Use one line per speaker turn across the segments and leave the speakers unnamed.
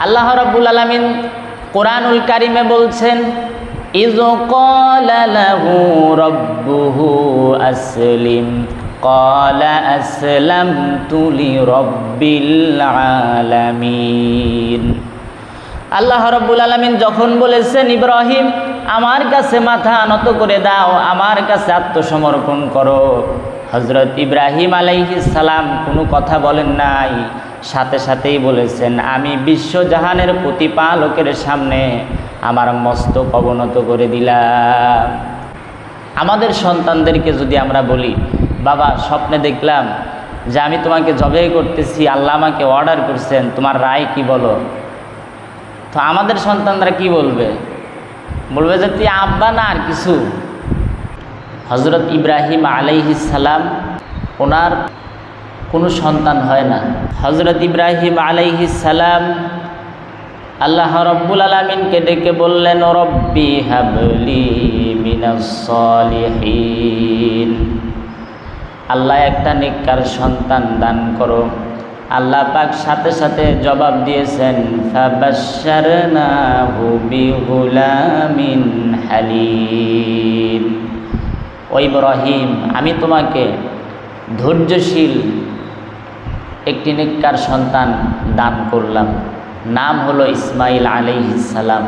আল্লাহ রব্বুল আলমিন কোরআনুল কারিমে বলছেন ইজ লাহু রব্বুহু আসলিম قال أسلمت لرب العالمين আল্লাহ রব্বুল আলমিন যখন বলেছেন ইব্রাহিম আমার কাছে মাথা নত করে দাও আমার কাছে আত্মসমর্পণ করো হজরত ইব্রাহিম সালাম কোনো কথা বলেন নাই সাথে সাথেই বলেছেন, আমি বিশ্বজাহানের প্রতিপালকের সামনে আমার মস্তক অবনত করে দিলাম। আমাদের সন্তানদেরকে যদি আমরা বলি, বাবা, স্বপ্নে দেখলাম যে আমি তোমাকে জবে করতেছি, আল্লাহ আমাকে অর্ডার করছেন, তোমার রায় কি বলো? তো আমাদের সন্তানরা কি বলবে? বলবে যে, তুই আব্বা না আর কিছু? হজরত ইব্রাহিম আলাইহিস সালাম, ওনার কোনো সন্তান হয় না। হজরত ইব্রাহিম আলাইহি সালাম আল্লাহ রব্বুল আলমিনকে ডেকে বললেন, রব্বি হাবলি মিনাসলিহীন আল্লাহ একটা নিকার সন্তান দান করো। আল্লাহ পাক সাথে সাথে জবাব দিয়েছেন হালিম। ও ইব্রাহিম, আমি তোমাকে ধৈর্যশীল একটি নিকার সন্তান দান করলাম। নাম হলো ইসমাইল সালাম।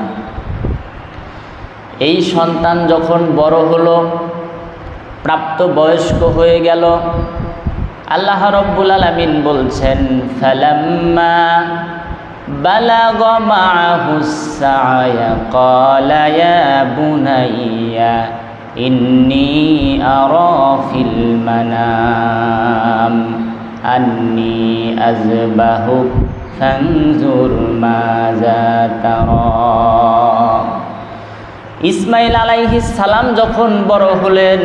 এই সন্তান যখন বড় হলো প্রাপ্ত বয়স্ক হয়ে গেল, আল্লাহ রব্বুল আলমিন বলছেন, ফালাম্মা মাহুসায়া ক্বালা ইয়া বুনাইয়া, ইন্নী আরা ফিল মানাম। আন্নী আযবাহুক ফানজুর মাযা তারা ইসমাইল আলাইহিস সালাম যখন বড় হলেন,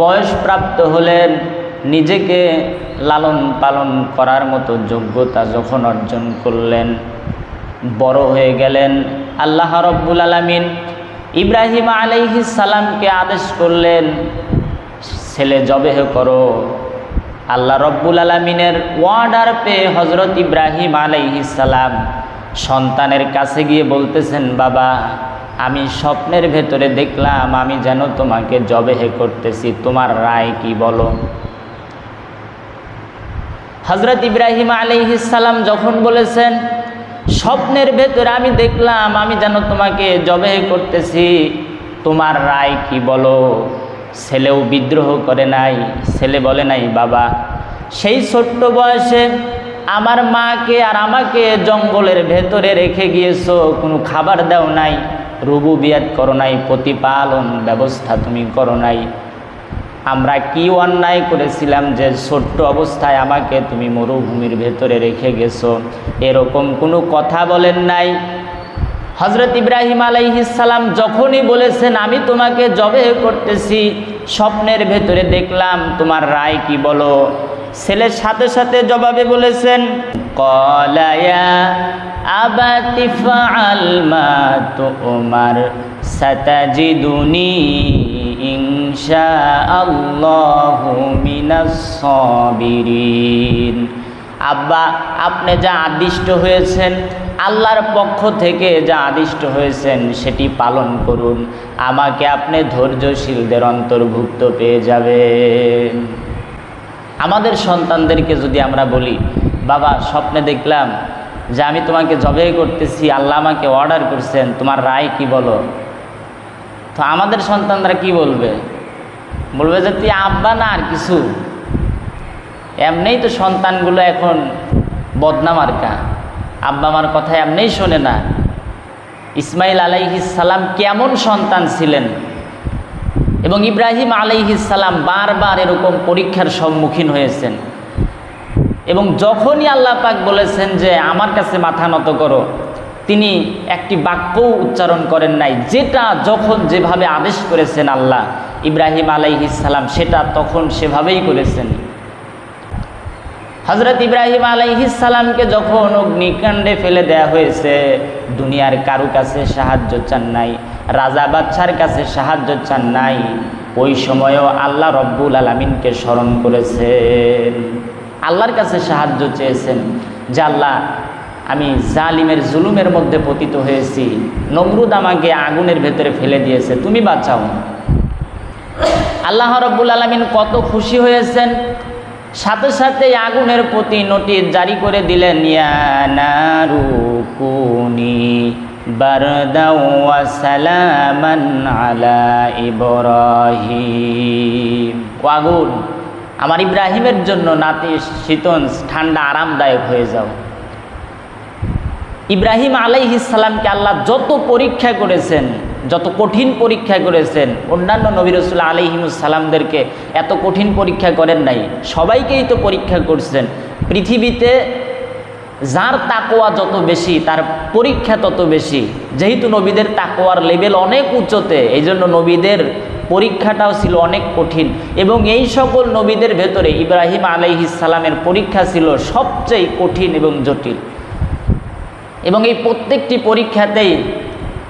বয়স প্রাপ্ত হলেন, নিজেকে লালন পালন করার মতো যোগ্যতা যখন অর্জন করলেন, বড় হয়ে গেলেন, আল্লাহ রব্বুল আলমিন ইব্রাহিম আলাইহিস সালামকে আদেশ করলেন, ছেলে জবেহ করো। আল্লাহ রব্বুল আলমিনের ওয়ার্ডার পেয়ে হজরত ইব্রাহিম আলাইহিসালাম সন্তানের কাছে গিয়ে বলতেছেন, বাবা, আমি স্বপ্নের ভেতরে দেখলাম আমি যেন তোমাকে জবেহে করতেছি, তোমার রায় কি বলো? হজরত ইব্রাহিম সালাম যখন বলেছেন, স্বপ্নের ভেতরে আমি দেখলাম আমি যেন তোমাকে জবেহে করতেছি, তোমার রায় কি বলো? ছেলেও বিদ্রোহ করে নাই, ছেলে বলে নাই, বাবা, সেই ছোট্ট বয়সে আমার মাকে আর আমাকে জঙ্গলের ভেতরে রেখে গিয়েছো, কোনো খাবার দাও নাই রুবু বিয়াত করো নাই, প্রতিপালন ব্যবস্থা তুমি করো নাই। আমরা কি অন্যায় করেছিলাম যে ছোট্ট অবস্থায় আমাকে তুমি মরুভূমির ভেতরে রেখে গেছো? এরকম কোনো কথা বলেন নাই। হজরত ইব্রাহিম আলাইহিসাল্লাম যখনই বলেছেন, আমি তোমাকে জবে করতেছি, স্বপ্নের ভেতরে দেখলাম তোমার রায় কি বলো? ছেলের সাথে সাথে জবাবে বলেছেন কলায়া তুমার ইনশা আল্লাহু আব্বা, আপনি যা আদিষ্ট হয়েছেন, আল্লাহর পক্ষ থেকে যা আদিষ্ট হয়েছেন, সেটি পালন করুন। আমাকে আপনি ধৈর্যশীলদের অন্তর্ভুক্ত পেয়ে যাবেন। আমাদের সন্তানদেরকে যদি আমরা বলি, বাবা, স্বপ্নে দেখলাম যে আমি তোমাকে জবে করতেছি, আল্লাহ আমাকে অর্ডার করছেন, তোমার রায় কি বলো? তো আমাদের সন্তানরা কি বলবে? বলবে যে, তুই আব্বা না আর কিছু? এমনিই তো সন্তানগুলো এখন বদনামার্কা আব্বা আমার কথা এমনিই শোনে না। ইসমাইল সালাম কেমন সন্তান ছিলেন? এবং ইব্রাহিম সালাম বারবার এরকম পরীক্ষার সম্মুখীন হয়েছেন। এবং যখনই আল্লাহ পাক বলেছেন যে, আমার কাছে মাথা নত করো, তিনি একটি বাক্যও উচ্চারণ করেন নাই। যেটা যখন যেভাবে আদেশ করেছেন আল্লাহ, ইব্রাহিম সালাম, সেটা তখন সেভাবেই করেছেন। হজরত ইব্রাহিম আলাইহিসালামকে যখন অগ্নিকাণ্ডে ফেলে দেয়া হয়েছে, দুনিয়ার কারু কাছে সাহায্য চান নাই, রাজা বাচ্চার কাছে সাহায্য চান নাই, ওই সময়ও আল্লাহ রব্বুল আলমিনকে স্মরণ করেছেন। আল্লাহর কাছে সাহায্য চেয়েছেন যে, আল্লাহ, আমি জালিমের জুলুমের মধ্যে পতিত হয়েছি, নমরুদ আমাকে আগুনের ভেতরে ফেলে দিয়েছে, তুমি বাঁচাও। আল্লাহ রব্বুল আলমিন কত খুশি হয়েছেন সাথে সাথে আগুনের প্রতি নোটিশ জারি করে দিলেন ইয়ানারুকুনি আলা আগুন, আমার ইব্রাহিমের জন্য নাতি শীতন ঠান্ডা, আরামদায়ক হয়ে যাও। ইব্রাহিম আলাইহিসাল্লামকে আল্লাহ যত পরীক্ষা করেছেন যত কঠিন পরীক্ষা করেছেন, অন্যান্য নবী রসুল আলিহিমুসাল্লামদেরকে এত কঠিন পরীক্ষা করেন নাই, সবাইকেই তো পরীক্ষা করছেন। পৃথিবীতে যার তাকোয়া যত বেশি, তার পরীক্ষা তত বেশি। যেহেতু নবীদের তাকোয়ার লেভেল অনেক উচ্চতে এই জন্য নবীদের পরীক্ষাটাও ছিল অনেক কঠিন। এবং এই সকল নবীদের ভেতরে ইব্রাহিম আলাইহিসাল্লামের পরীক্ষা ছিল সবচেয়ে কঠিন এবং জটিল। এবং এই প্রত্যেকটি পরীক্ষাতেই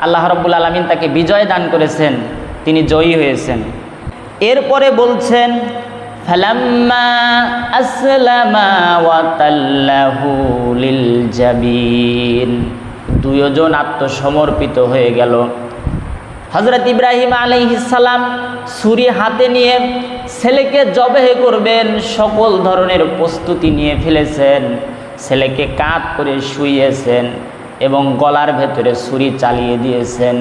আল্লাহ রব্বুল আলমিন তাকে বিজয় দান করেছেন, তিনি জয়ী হয়েছেন। এরপরে বলছেন, ফালাম্মা জাবিন। আত্মসমর্পিত হয়ে গেল। হজরত ইব্রাহিম আলাইহিসাল্লাম ছুরি হাতে নিয়ে ছেলেকে জবেহে করবেন, সকল ধরনের প্রস্তুতি নিয়ে ফেলেছেন। ছেলেকে কাত করে শুইয়েছেন। এবং গলার ভেতরে ছুরি চালিয়ে দিয়েছেন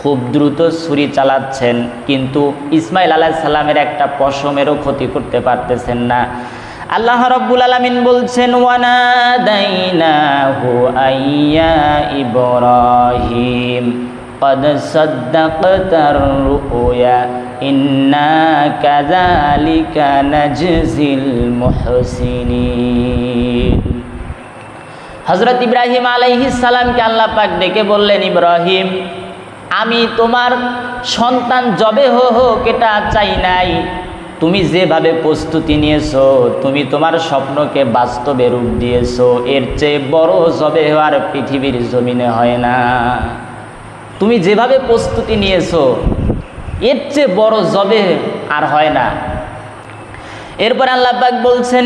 খুব দ্রুত ছুরি চালাচ্ছেন কিন্তু ইসমাইল আলাহ সাল্লামের একটা পশমেরও ক্ষতি করতে পারতেছেন না আল্লাহ রব্বুল আলমিন বলছেন ওয়ানাদাইনাহু আইয়া ইব্রাহিম قد صدقت الرؤيا إنا كذلك نجزي المحسنين হজরত ইব্রাহিম সালামকে আল্লাহ পাক ডেকে বললেন, ইব্রাহিম, আমি তোমার সন্তান জবে হো হোক এটা চাই নাই। তুমি যেভাবে প্রস্তুতি নিয়েছো, তুমি তোমার স্বপ্নকে বাস্তবে রূপ দিয়েছ, এর চেয়ে বড় জবে হওয়ার পৃথিবীর জমিনে হয় না। তুমি যেভাবে প্রস্তুতি নিয়েছো, এর চেয়ে বড় জবে আর হয় না। এরপর আল্লাহ পাক বলছেন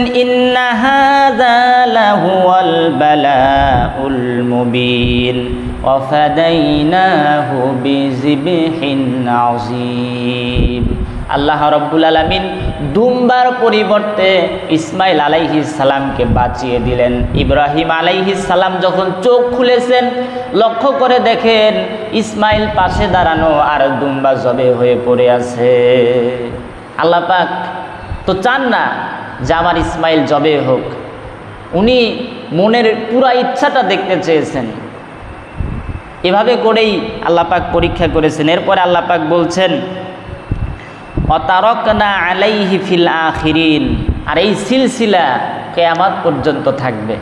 আল্লাহ রব্বুল আলামিন দুম্বার পরিবর্তে ইসমাইল আলাইহিস সালামকে বাঁচিয়ে দিলেন। ইব্রাহিম আলাইহিস সালাম যখন চোখ খুলেছেন, লক্ষ্য করে দেখেন ইসমাইল পাশে দাঁড়ানো আর দুম্বা জবে হয়ে পড়ে আছে। আল্লাহ পাক তো চান না যে আমার ইসমাইল জবে হোক। উনি মনের পুরা ইচ্ছাটা দেখতে চেয়েছেন। এভাবে করেই আল্লাপাক পরীক্ষা করেছেন। এরপরে আল্লাপাক বলছেন, অতারকনা আলাইহি ফিল আখিরিন। আর এই সিলসিলা কেয়ামাত পর্যন্ত থাকবে।